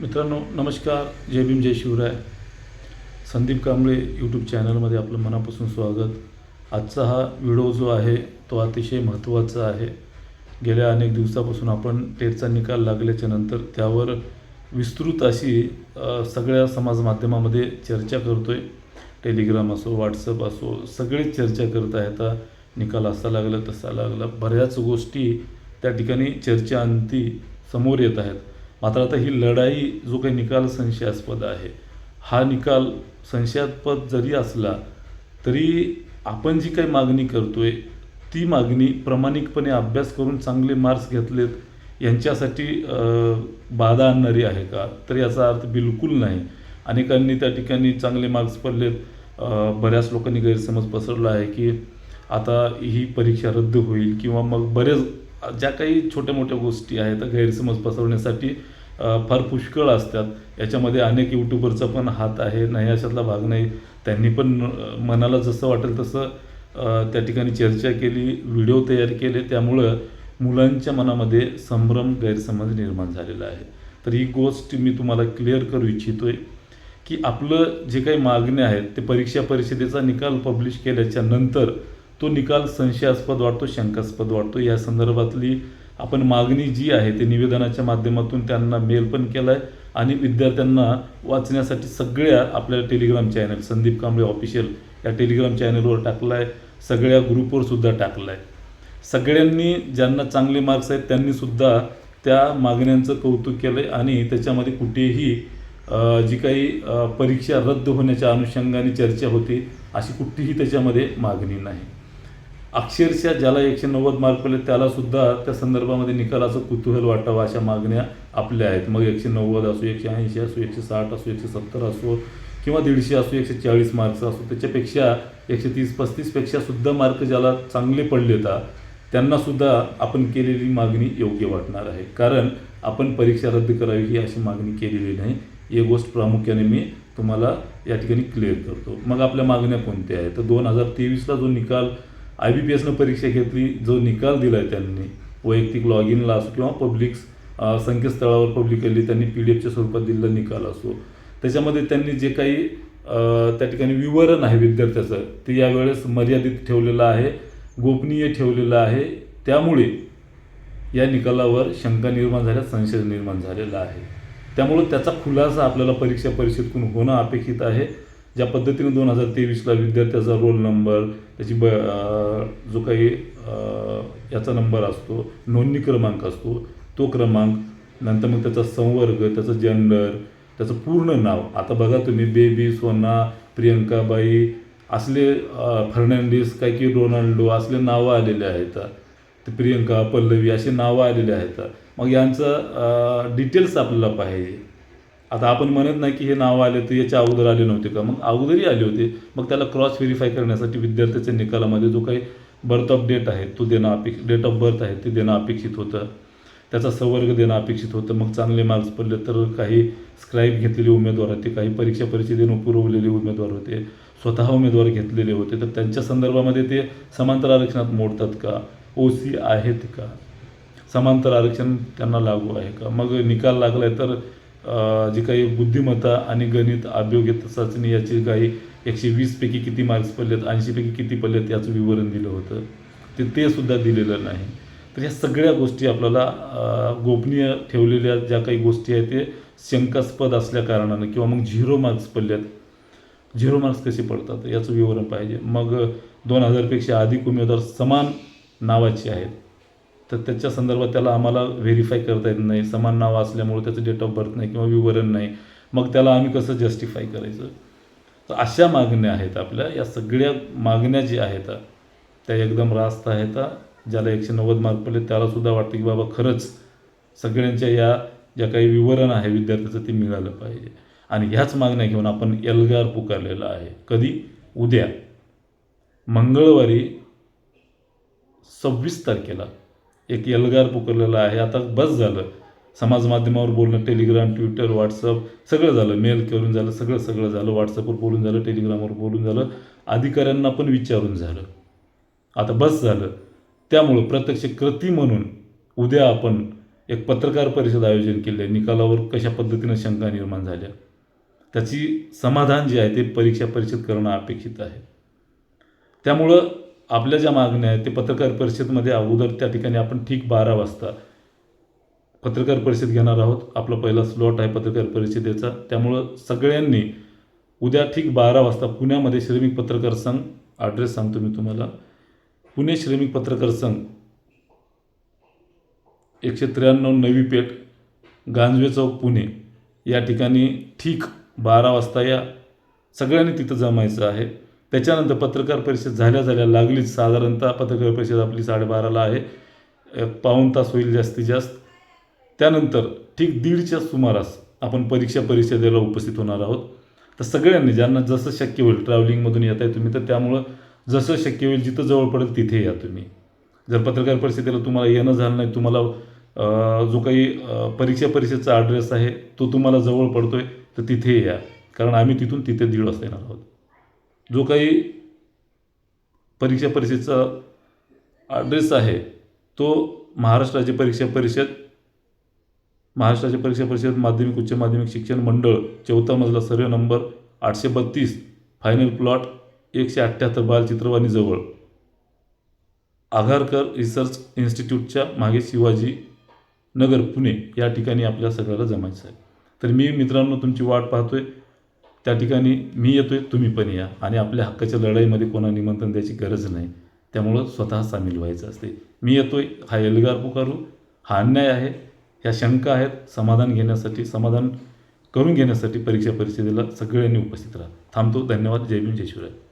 मित्रांनो नमस्कार. जय भीम जय शिवराय. संदीप कांबळे यूट्यूब चॅनलमध्ये आपलं मनापासून स्वागत. आजचा हा व्हिडिओ जो आहे तो अतिशय महत्त्वाचा आहे. गेल्या अनेक दिवसापासून आपण टेटचा निकाल लागल्याच्या नंतर त्यावर विस्तृत अशी सगळ्या समाज माध्यमामध्ये चर्चा करतो आहे टेलिग्राम असो व्हॉट्सअप असो सगळेच चर्चा करत आहेत आता निकाल असा लागला तसा लागला. बऱ्याच गोष्टी त्या ठिकाणी चर्चा अंती समोर येत आहेत. मात्र आता ही लढाई जो काही निकाल संशयास्पद आहे हा निकाल संशयास्पद जरी असला तरी आपण जी काही मागणी करतो आहे ती मागणी प्रामाणिकपणे अभ्यास करून चांगले मार्क्स घेतलेत यांच्यासाठी बाधा आणणारी आहे का? तर याचा अर्थ बिलकुल नाही. अनेकांनी त्या ठिकाणी चांगले मार्क्स पडलेत. बऱ्याच लोकांनी गैरसमज पसरला आहे की आता ही परीक्षा रद्द होईल किंवा मग बरेच ज्या काही छोट्या मोठ्या गोष्टी आहेत त्या गैरसमज पसरवण्यासाठी फार पुष्कळ असतात. याच्यामध्ये अनेक यूट्यूबरचा पण हात आहे. नाही अशातला भाग नाही. त्यांनी पण मनाला जसं वाटेल तसं त्या ठिकाणी चर्चा केली व्हिडिओ तयार केले. त्यामुळं मुलांच्या मनामध्ये संभ्रम गैरसमज निर्माण झालेला आहे. तर ही गोष्ट मी तुम्हाला क्लिअर करू इच्छितो आहे की आपलं जे काही मागण्या आहेत ते परीक्षा परिषदेचा निकाल पब्लिश केल्याच्यानंतर तो निकाल संशयास्पद वाटतो शंकास्पद वाटतो. या संदर्भातली आपण मागणी जी आहे ते निवेदनाच्या माध्यमातून त्यांना मेल पण केला आहे आणि विद्यार्थ्यांना वाचण्यासाठी सगळ्या आपल्या Telegram channel Sandeep Kamble official या टेलिग्राम चॅनलवर टाकला आहे सगळ्या ग्रुपवर सुद्धा टाकला आहे सगळ्यांनी ज्यांना चांगले मार्क्स आहेत त्यांनीसुद्धा त्या मागण्यांचं कौतुक केलं आहे आणि त्याच्यामध्ये कुठेही जी काही परीक्षा रद्द होण्याच्या अनुषंगाने चर्चा होती अशी कुठलीही त्याच्यामध्ये मागणी नाही. अक्षरशः ज्याला एकशे नव्वद मार्क पडले त्यालासुद्धा त्या संदर्भामध्ये निकालाचं कुतूहल वाटावं अशा मागण्या आपल्या आहेत. मग एकशे नव्वद असो एकशे ऐंशी असो एकशे साठ असो एकशे सत्तर असो किंवा दीडशे असो एकशे चाळीस मार्क्स असो त्याच्यापेक्षा एकशे तीस पस्तीसपेक्षा सुद्धा मार्क ज्याला चांगले पडले तर त्यांनासुद्धा आपण केलेली मागणी योग्य वाटणार आहे. कारण आपण परीक्षा रद्द करावी ही अशी मागणी केलेली नाही. ही गोष्ट प्रामुख्याने मी तुम्हाला या ठिकाणी क्लिअर करतो. मग आपल्या मागण्या कोणत्या आहेत? तर दोन हजार तेवीसला जो निकाल आय बी पी एसनं परीक्षा घेतली जो निकाल दिला आहे त्यांनी वैयक्तिक लॉग इनला असो किंवा पब्लिक संकेतस्थळावर पब्लिकली त्यांनी पी डी एफच्या स्वरूपात दिलेला निकाल असो. त्याच्यामध्ये त्यांनी जे काही त्या ठिकाणी विवरण आहे विद्यार्थ्याचं ते यावेळेस मर्यादित ठेवलेलं आहे गोपनीय ठेवलेलं आहे. त्यामुळे या निकालावर शंका निर्माण झाल्या संशय निर्माण झालेला आहे. त्यामुळं त्याचा खुलासा आपल्याला परीक्षा परिषदेतून होणं अपेक्षित आहे. ज्या पद्धतीने दोन हजार तेवीसला विद्यार्थ्याचा रोल नंबर त्याची ब जो काही याचा नंबर असतो नोंदणी क्रमांक असतो तो क्रमांक नंतर मग त्याचा संवर्ग त्याचं जेंडर त्याचं पूर्ण नाव. आता बघा तुम्ही बेबी सोना प्रियंकाबाई असले फर्नांडिस काय की रोनाल्डो असले नावं आलेले आहेत. ते प्रियंका पल्लवी असे नावं आलेले आहेत. मग यांचं डिटेल्स आपल्याला पाहिजे. आता आपण म्हणत नाही की हे नाव आले तर याच्या अगोदर आले नव्हते का? मग अगोदरही आले होते. मग त्याला क्रॉस व्हेरीफाय करण्यासाठी विद्यार्थ्याच्या निकालामध्ये जो काही बर्थ ऑफ डेट आहे तो देणं अपेक्षित डेट ऑफ बर्थ आहे ते देणं अपेक्षित होतं. त्याचा संवर्ग देणं अपेक्षित होतं. मग चांगले मार्क्स पडले तर काही स्क्राईब घेतलेले उमेदवार होते काही परीक्षा परिषदेनं पुरवलेले उमेदवार होते स्वतः उमेदवार घेतलेले होते. तर त्यांच्या संदर्भामध्ये ते समांतर आरक्षणात मोडतात का? ओ सी आहेत का? समांतर आरक्षण त्यांना लागू आहे का? मग निकाल लागलाय तर जी काही बुद्धिमत्ता आणि गणित अभियोग्यता चाचणी याची काही एकशे वीसपैकी किती मार्क्स पडलेत ऐंशीपैकी किती पडलेत याचं विवरण दिलं होतं. ते ते सुद्धा दिलेलं नाही. तर या सगळ्या गोष्टी आपल्याला गोपनीय ठेवलेल्या ज्या काही गोष्टी आहेत ते शंकास्पद असल्या कारणानं किंवा मग झिरो मार्क्स पडल्यात झिरो मार्क्स कसे पडतात याचं विवरण पाहिजे. मग दोन हजारपेक्षा अधिक उमेदवार समान नावाचे आहेत. तर त्याच्या संदर्भात त्याला आम्हाला व्हेरीफाय करता येत नाही. समान नाव असल्यामुळे त्याचं डेट ऑफ बर्थ नाही किंवा विवरण नाही. मग त्याला आम्ही कसं जस्टिफाय करायचं? तर अशा मागण्या आहेत आपल्या. या सगळ्या मागण्या ज्या आहेत त्या एकदम रास्त आहेत. ज्याला एकशे नव्वद मार्क पडले त्यालासुद्धा वाटतं की बाबा खरंच सगळ्यांच्या या ज्या काही विवरण आहे विद्यार्थ्याचं ते मिळालं पाहिजे. आणि ह्याच मागण्या घेऊन आपण एल्गार पुकारलेला आहे. कधी? उद्या. मंगळवारी सव्वीस तारखेला. एक एल्गार पुकारलेला आहे. आता बस झालं. समाज माध्यमावर बोलणं टेलिग्राम ट्विटर व्हॉट्सअप सगळं झालं. मेल करून झालं सगळं सगळं झालं. व्हॉट्सअपवर बोलून झालं टेलिग्रामवर बोलून झालं. अधिकाऱ्यांना पण विचारून झालं. आता बस झालं. त्यामुळं प्रत्यक्ष कृती म्हणून उद्या आपण एक पत्रकार परिषद आयोजन केली आहे. निकालावर कशा पद्धतीनं शंका निर्माण झाल्या? त्याची समाधान जे आहे ते परीक्षा परिषद करणं अपेक्षित आहे. त्यामुळं आपल्या ज्या मागण्या आहेत ते पत्रकार परिषदमध्ये अगोदर त्या ठिकाणी आपण ठीक बारा वाजता पत्रकार परिषद घेणार आहोत. आपला पहिला स्लॉट आहे पत्रकार परिषदेचा. त्यामुळं सगळ्यांनी उद्या ठीक बारा वाजता पुण्यामध्ये श्रमिक पत्रकार संघ ॲड्रेस सांगतो मी तुम्हाला. पुणे श्रमिक पत्रकार संघ एकशे त्र्याण्णव नवी पेठ गांजवे चौक पुणे. या ठिकाणी ठीक बारा वाजता या सगळ्यांनी तिथं जमायचं आहे. त्याच्यानंतर पत्रकार परिषद झाल्या झाल्या लागलीच. साधारणतः पत्रकार परिषद आपली साडेबाराला आहे. पाऊण तास होईल जास्तीत जास्त. त्यानंतर ठीक दीडच्या सुमारास आपण परीक्षा परिषदेला उपस्थित होणार आहोत. तर सगळ्यांनी ज्यांना जसं शक्य होईल ट्रॅव्हलिंगमधून येत आहे तुम्ही तर त्यामुळं जसं शक्य होईल जिथं जवळ पडेल तिथे या तुम्ही. जर पत्रकार परिषदेला तुम्हाला येणं झालं नाही तुम्हाला जो काही परीक्षा परिषदेचा ॲड्रेस आहे तो तुम्हाला जवळ पडतो आहे तर तिथे या. कारण आम्ही तिथून तिथे दीड वाजता येणार आहोत. जो काही परीक्षा परिषदेचा ॲड्रेस आहे तो महाराष्ट्र राज्य परीक्षा परिषद महाराष्ट्र राज्य परीक्षा परिषद माध्यमिक उच्च माध्यमिक शिक्षण मंडळ चौथा मजला सर्वे नंबर आठशे बत्तीस फायनल प्लॉट एकशे अठ्ठ्याहत्तर बालचित्रवाणीजवळ आघारकर रिसर्च इन्स्टिट्यूटच्या मागे शिवाजी नगर पुणे या ठिकाणी आपल्या सगळ्याला जमायचं आहे. तर मी मित्रांनो तुमची वाट पाहतोय. त्या ठिकाणी मी येतो आहे तुम्ही पण या. आणि आपल्या हक्काच्या लढाईमध्ये कोणा निमंत्रण द्यायची गरज नाही. त्यामुळं स्वतः सामील व्हायचं असते. मी येतो आहे हा एल्गार पुकारू. हा अन्याय आहे. ह्या शंका आहेत. समाधान घेण्यासाठी समाधान करून घेण्यासाठी परीक्षा परिषदेला सगळ्यांनी उपस्थित राहा. थांबतो. धन्यवाद. जय भीम जय शिवराय.